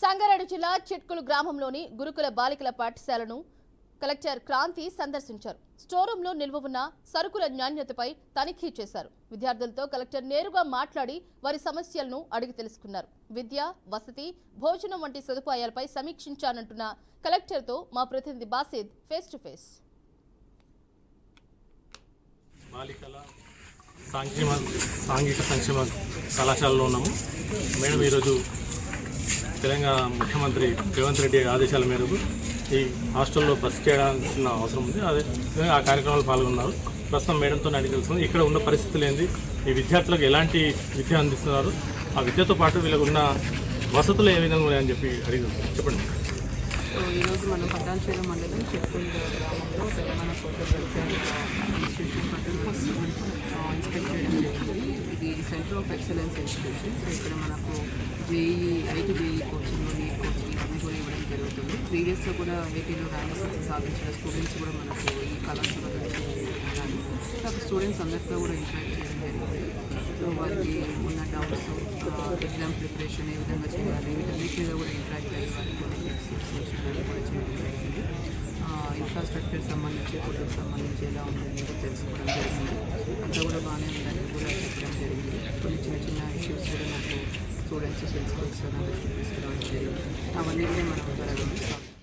సంగారెడ్డి జిల్లా చిట్కులు గ్రామంలోని గురుకుల బాలికల పాఠశాలను కలెక్టర్ క్రాంతి సందర్శించారు. స్టోరూంలో నిల్వ ఉన్న సరుకుల నాణ్యతపై తనిఖీ చేశారు. విద్యార్థులతో కలెక్టర్ నేరుగా మాట్లాడి వారి సమస్యలను అడిగి తెలుసుకున్నారు. విద్య వసతి భోజనం వంటి సదుపాయాలపై సమీక్షించానంటున్న కలెక్టర్తో మా ప్రతినిధి బాసిద్ ఫేస్ టు ఫేస్. బాలికల సాంఘిక సాంఘిక సంక్షేమ కళాశాలలో ఉన్నాము. మేడం ఈరోజు తెలంగాణ ముఖ్యమంత్రి రేవంత్ రెడ్డి ఆదేశాల మేరకు ఈ హాస్టల్లో బస్ చేయాల్సిన అవసరం ఉంది. అదే ఆ కార్యక్రమాలు పాల్గొన్నారు. ప్రస్తుతం మేడంతో అడిగి తెలుస్తుంది ఇక్కడ ఉన్న పరిస్థితులు ఏంది? ఈ విద్యార్థులకు ఎలాంటి విద్య అందిస్తున్నారు? ఆ విద్యతో పాటు వీళ్ళకు ఉన్న వసతులు ఏ విధంగా ఉన్నాయని చెప్పి అడిగి చెప్పండి. సో ఈరోజు మనం పటాన్చేరు మండలం చెప్పుల గ్రామంలో తెలంగాణ సోషల్ వెల్ఫేర్ ఇన్స్టిట్యూషన్ పట్టణం ఇన్స్పెక్ట్ చేయడం జరిగింది ఇది centre of excellence institution. So ఇక్కడ మనకు జేఈ జేఈ ప్రీవియస్లో కూడా వీటిలో ర్యాంక్స్ సాధించిన స్టూడెంట్స్ కూడా మనకు ఈ కళాశాల అలాగే స్టూడెంట్స్ అందరితో కూడా ఇంటరాక్ట్ చేయడం జరిగింది. సో వారికి ఉన్న డౌట్స్ ఎగ్జామ్ ప్రిపరేషన్ ఏ విధంగా చేయాలి వీటన్నిటి మీద కూడా ఇంటరాక్ట్ అయ్యి వారికి కూడా చేయడం జరిగింది. ఇన్ఫ్రాస్ట్రక్చర్ సంబంధించి ఫోటోకి సంబంధించి ఎలా ఉందని తెలుసుకోవడం జరిగింది. అంతా కూడా బాగానే ఉందని కూడా చెప్పడం జరిగింది. కొన్ని చిన్న చిన్న ఇష్యూస్ కూడా నాకు స్టూడెంట్స్ తెలుసుకోవచ్చు తీసుకురావడం జరిగింది. అవన్నీ కూడా మనం త్వరగా